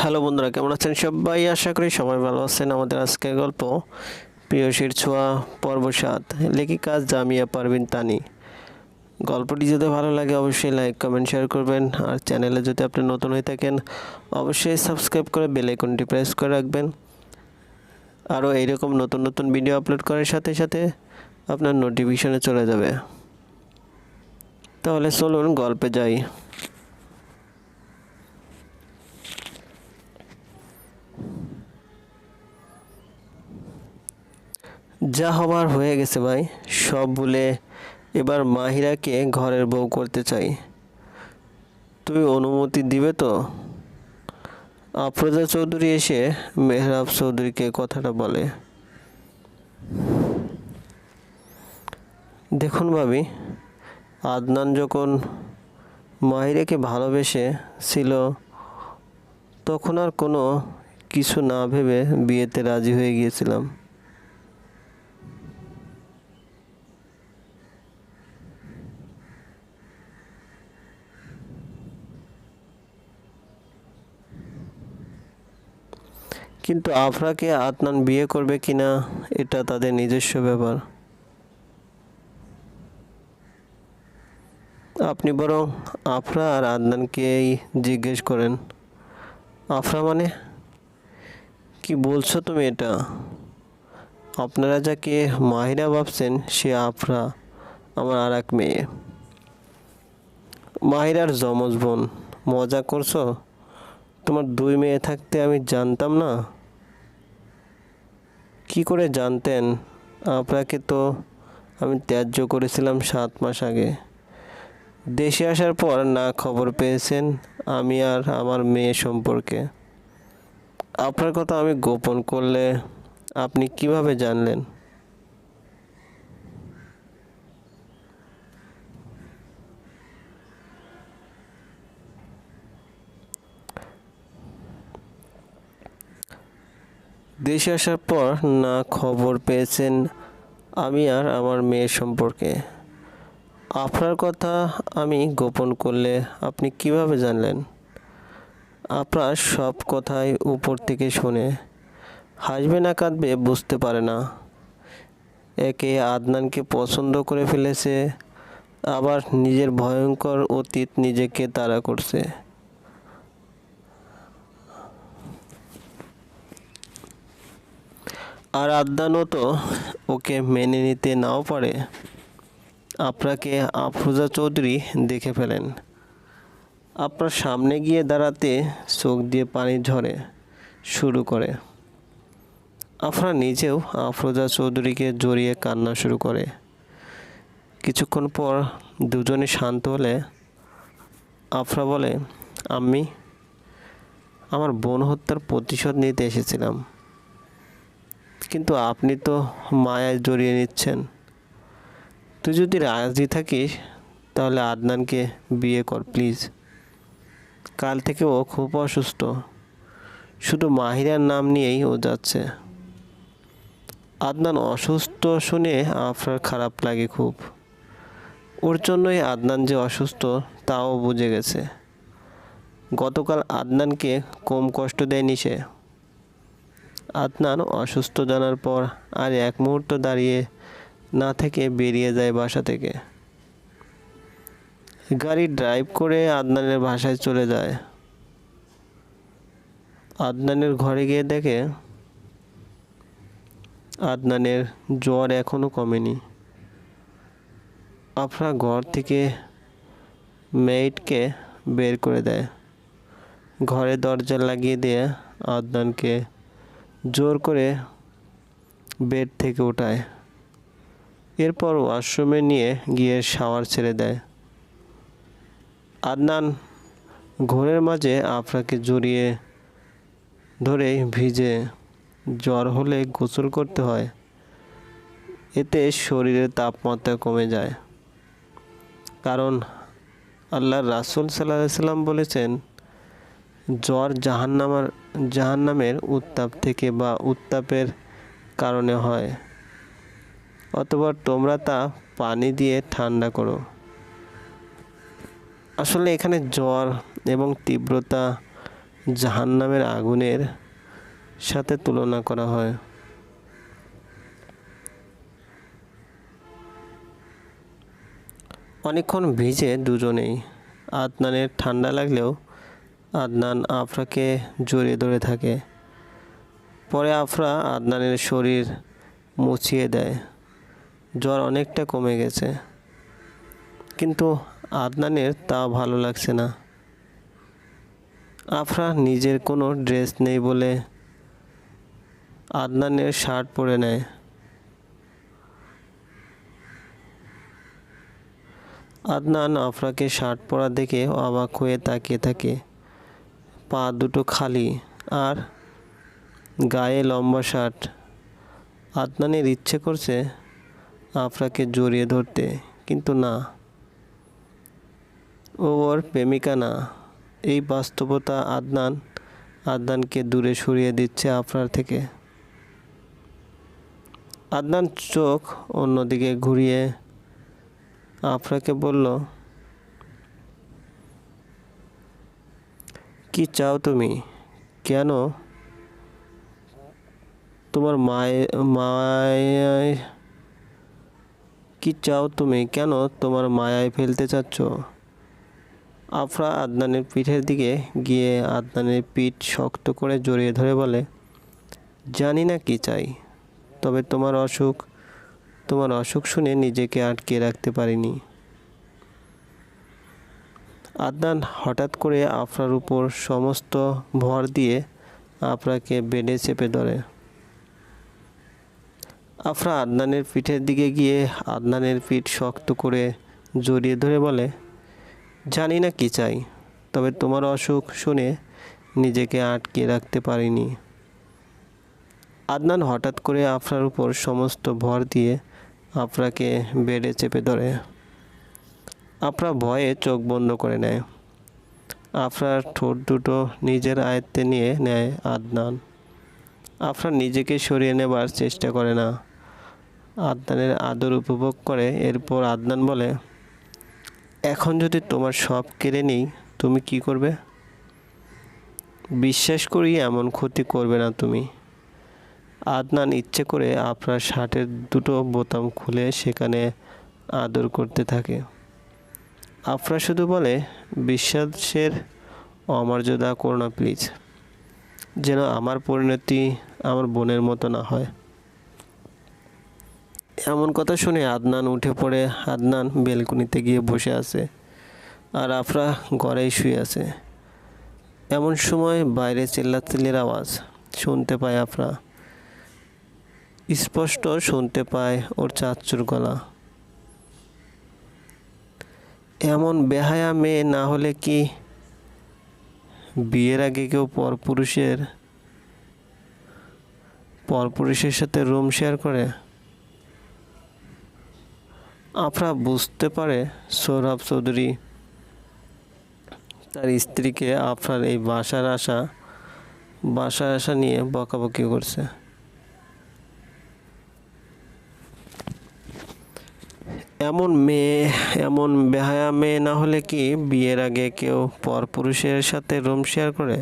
Hello বন্ধুরা, কেমন আছেন সবাই? আশা করি সবাই ভালো আছেন। আমাদের আজকের গল্প প্রিয়সীর ছোঁয়া পর্ব সাত, লেখিকা জামিয়া পারভিন তানি। গল্পটি যদি ভালো লাগে অবশ্যই লাইক, কমেন্ট, শেয়ার করবেন। আর চ্যানেলে যদি আপনি নতুন হয়ে থাকেন, অবশ্যই সাবস্ক্রাইব করে বেল আইকনটি প্রেস করে রাখবেন। আরও এইরকম নতুন নতুন ভিডিও আপলোড করার সাথে সাথে আপনার নোটিফিকেশনে চলে যাবে। তাহলে চলুন গল্পে যাই। যা হবার হয়ে গেছে ভাই, সব বলে এবার মাহিরাকে ঘরের বউ করতে চাই। তুমি অনুমতি দিবে তো? আফরোজা চৌধুরী এসে মেহরাব চৌধুরীকে কথাটা বলে। দেখুন ভাবি, আদনান যখন মাহিরাকে ভালোবেসে ছিল, তখন আর কোনো কিছু না ভেবে বিয়েতে রাজি হয়ে গিয়েছিলাম। কিন্তু আফরাকে আদনান বিয়ে করবে কিনা এটা তাদের নিজস্ব ব্যাপার। আপনি বরং আফরা আর আদনানকেই জিজ্ঞেস করেন। আফরা মানে? কি বলছো তুমি এটা? আপনারা যাকে মাহিরা ভাবছেন সে আফরা, আমার আর এক মেয়ে। মাহিরার যমজ বোন, মজা করছ? তোমার দুই মেয়ে থাকতে আমি জানতাম না। কি করে জানতেন? আপনাকে তো আমি ত্যায্য করেছিলাম সাত মাস আগে। দেশে আসার পর না খবর পেয়েছেন আমি আর আমার মেয়ে সম্পর্কে। আপনার কথা আমি গোপন করলে আপনি কীভাবে জানলেন? দেশে আসার পর না খবর পেয়েছেন আমি আর আমার মেয়ের সম্পর্কে। আপনার কথা আমি গোপন করলে আপনি কীভাবে জানলেন? আপনার সব কথাই উপর থেকে শুনে। হাসবে না কাঁদবে বুঝতে পারে না। একে আদনানকে পছন্দ করে ফেলেছে, আবার নিজের ভয়ঙ্কর অতীত নিজেকে তাড়া করছে। আর আদনানও তো ওকে মেনে নিতে নাও পারে। আপনাকে আফরোজা চৌধুরী দেখে ফেলেন। আপনার সামনে গিয়ে দাঁড়াতে চোখ দিয়ে পানি ঝরে শুরু করে। আফরা নিজেও আফরোজা চৌধুরীকে জড়িয়ে কান্না শুরু করে। কিছুক্ষণ পর দুজনে শান্ত হলে আফরা বলে আমি আমার বোন হত্যার প্রতিশোধ নিতে এসেছিলাম। কিন্তু আপনি তো মায়ায় জড়িয়ে নিচ্ছেন। তুই যদি রাজি থাকিস, তাহলে আদনানকে বিয়ে কর প্লিজ। কাল থেকে ও খুব অসুস্থ। শুধু মাহিরার নাম নিয়েই ও যাচ্ছে। আদনান অসুস্থ শুনে আফরার খারাপ লাগে খুব। ওর জন্যই আদনান যে অসুস্থ, তাও বুঝে গেছে। গতকাল আদনানকে কম কষ্ট দেয়নি সে। আদনান অসুস্থ জানার পর আর এক মুহূর্ত দাঁড়িয়ে না থেকে বেরিয়ে যায় বাসা থেকে। গাড়ি ড্রাইভ করে আদনানের বাসায় চলে যায়। আদনানের ঘরে গিয়ে দেখে আদনানের জ্বর এখনও কমেনি। আফরা ঘর থেকে মেয়েটকে বের করে দেয়। ঘরে দরজা লাগিয়ে দিয়ে আদনানকে জোর করে বেড থেকে ওঠায় এরপর ওয়াশরুমে নিয়ে গিয়ে শাওয়ার ছেড়ে দেয়। আদনান ঘোরের মাঝে আফরাকে জড়িয়ে ধরে ভিজে জ্বর হলে গোসল করতে হয়। এতে শরীরের তাপমাত্রা কমে যায়। কারণ আল্লাহর রাসুল সাল্লাহ সাল্লাম বলেছেন, জ্বর জাহান্নামার জাহান্নামের উত্তাপ থেকে বা উত্তাপের কারণে হয়। অথবা তোমরা তা পানি দিয়ে ঠান্ডা করো। আসলে এখানে জ্বর এবং তীব্রতা জাহান্নামের আগুনের সাথে তুলনা করা হয়। অনেকক্ষণ ভিজে দুজনেই আদনানের ঠান্ডা লাগলেও আদনান আফরাকে জড়িয়ে ধরে থাকে। পরে আফরা আদনানের শরীর মুছিয়ে দেয়। জ্বর অনেকটা কমে গেছে। কিন্তু আদনানের তা ভালো লাগছে না। আফরা নিজের কোনো ড্রেস নেই বলে আদনানের শার্ট পরে নেয়। আদনান আফরাকে শার্ট পরা দেখে অবাক হয়ে তাকিয়ে থাকে। পা দুটো খালি আর গায়ে লম্বা শার্ট। আদনানের ইচ্ছে করছে আফরাকে জড়িয়ে ধরতে, কিন্তু না। ও ওর প্রেমিকা না। এই বাস্তবতা আদনান, আদনানকে দূরে সরিয়ে দিচ্ছে আফরার থেকে। আদনান চোখ অন্যদিকে ঘুরিয়ে আফরাকে বলল কি চাও তুমি? কেন? তোমার মায়ে কি চাও তুমি? কেন তোমার মায়ায় ফেলতে চাচ্ছ? আফরা আদনানের পিঠের দিকে গিয়ে আদনানের পিঠ শক্ত করে জড়িয়ে ধরে বলে, জানি না কি চাই, তবে তোমার অসুখ তোমার অসুখ শুনে নিজেকে আটকে রাখতে পারিনি। আদনান হঠাৎ করে আফরার উপর সমস্ত ভর দিয়ে আফরাকে বেডে চেপে ধরে। আফরা আদনানের পিঠের দিকে গিয়ে আদনানের পিঠ শক্ত করে জড়িয়ে ধরে বলে, জানি না কি চাই, তবে তোমার অসুখ শুনে নিজেকে আটকে রাখতে পারিনি। আদনান হঠাৎ করে আফরার উপর সমস্ত ভর দিয়ে আফরাকে বেডে চেপে ধরে। আফরা ভয়ে চোখ বন্ধ করে নেয়। আফরার ঠোঁট দুটো নিজের আয়ত্তে নিয়ে নেয় আদনান। আফরা নিজেকে সরিয়ে নেবার চেষ্টা করে না। আদনানের আদর উপভোগ করে, এরপর আদনান বলে, এখন যদি তোমার সব কেড়ে নিই, তুমি কি করবে? বিশ্বাস করি এমন ক্ষতি করবে না তুমি। আদনান ইচ্ছে করে আপনার শার্টের দুটো বোতাম খুলে সেখানে আদর করতে থাকে। আফরা শুধু বলে, বিশ্বাসের অমর্যাদা করো না প্লিজ যেন আমার পরিণতি আমার বোনের মতো না হয়। এমন কথা শুনে আদনান উঠে পড়ে। আদনান বেলকুনিতে গিয়ে বসে আছে আর আফরা ঘরেই শুয়ে আছে। এমন সময় বাইরে চিল্লাচিল্লির আওয়াজ শুনতে পায় আফরা। স্পষ্ট শুনতে পায় ওর চাচ্চুর গলা। এমন বেহায়া মেয়ে না হলে কি বিয়ের আগে কেউ পরপুরুষের পরপুরুষের সাথে রুম শেয়ার করে? আফরা বুঝতে পারে সৌরভ চৌধুরী তার স্ত্রীকে আপনার এই বাসার আসা বাসার আসা নিয়ে বকাবকি করছে। এমন মেয়ে, এমন বেহায়া মেয়ে না হলে কি বিয়ের আগে কেউ পরপুরুষের সাথে রুম শেয়ার করে?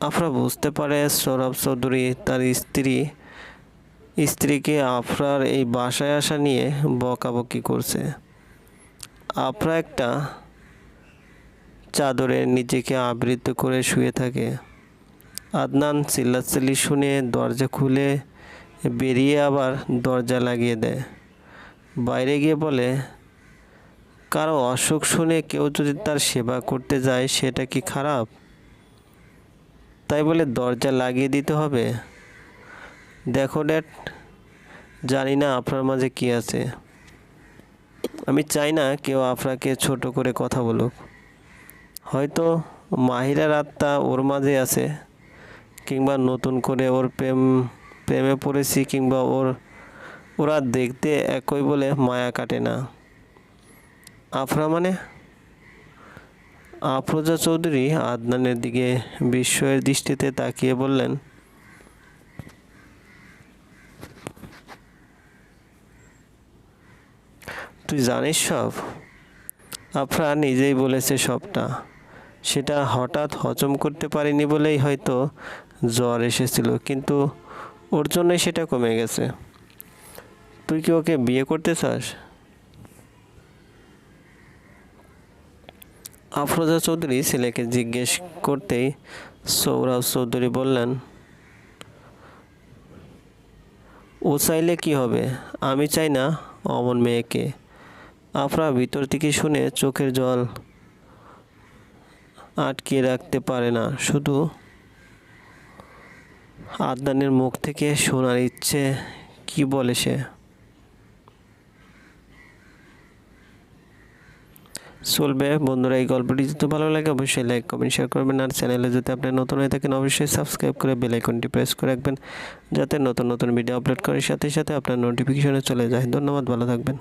আফরা বুঝতে পারে সৌরভ চৌধুরী তার স্ত্রী, স্ত্রীকে আফরার এই বাসায় আসা নিয়ে বকাবকি করছে। আফরা একটা চাদরে নিজেকে আবৃত করে শুয়ে থাকে। আদনান চিল্লাচিল্লি শুনে দরজা খুলে বেরিয়ে আবার দরজা লাগিয়ে দেয়। বাইরে গিয়ে বলে, কারও অসুখ শুনে কেউ যদি তার সেবা করতে যায়, সেটা কি খারাপ? তাই বলে, দরজা লাগিয়ে দিতে হবে। দেখো ড্যাড, জানি না আপনার মাঝে কি আছে। আমি চাই না কেউ আপনাকে ছোট করে কথা বলুক। হয়তো মাহিরার আত্মা ওর মাঝে আছে, কিংবা নতুন করে ওর প্রেম, প্রেমে পড়েছি, কিংবা ওর ওরা দেখতে একই বলে মায়া কাটে না। আফরা মানে? আফরোজা চৌধুরী আদনানের দিকে বিস্ময়ের দৃষ্টিতে তাকিয়ে বললেন, তুই জানিস সব? আফরা নিজেই বলেছে সবটা। সেটা হঠাৎ হজম করতে পারিনি বলেই হয়তো জ্বর এসেছিল, কিন্তু ওর জন্যই সেটা কমে গেছে। তুই কি ওকে বিয়ে করতে চাস? আফরোজা চৌধুরী ছেলেকে জিজ্ঞেস করতেই সৌরভ চৌধুরী বললেন, ও চাইলে কি হবে? আমি চাই না অমন মেয়েকে। আফরা ভিতর থেকে শুনে চোখের জল আটকিয়ে রাখতে পারে না, শুধু আদনানের মুখ থেকে শোনার ইচ্ছে, কি বলে সে? চলবে। বন্ধুরা, এই গল্পটি যদি ভালো লাগে, অবশ্যই লাইক কমেন্ট শেয়ার করবেন। আর চ্যানেলে যদি আপনি নতুন হয়ে থাকেন, অবশ্যই সাবস্ক্রাইব করে বেল আইকনটি প্রেস করে রাখবেন, যাতে নতুন নতুন ভিডিও আপলোড করার সাথে সাথে আপনার নোটিফিকেশনে চলে যায়। ধন্যবাদ, ভালো থাকবেন।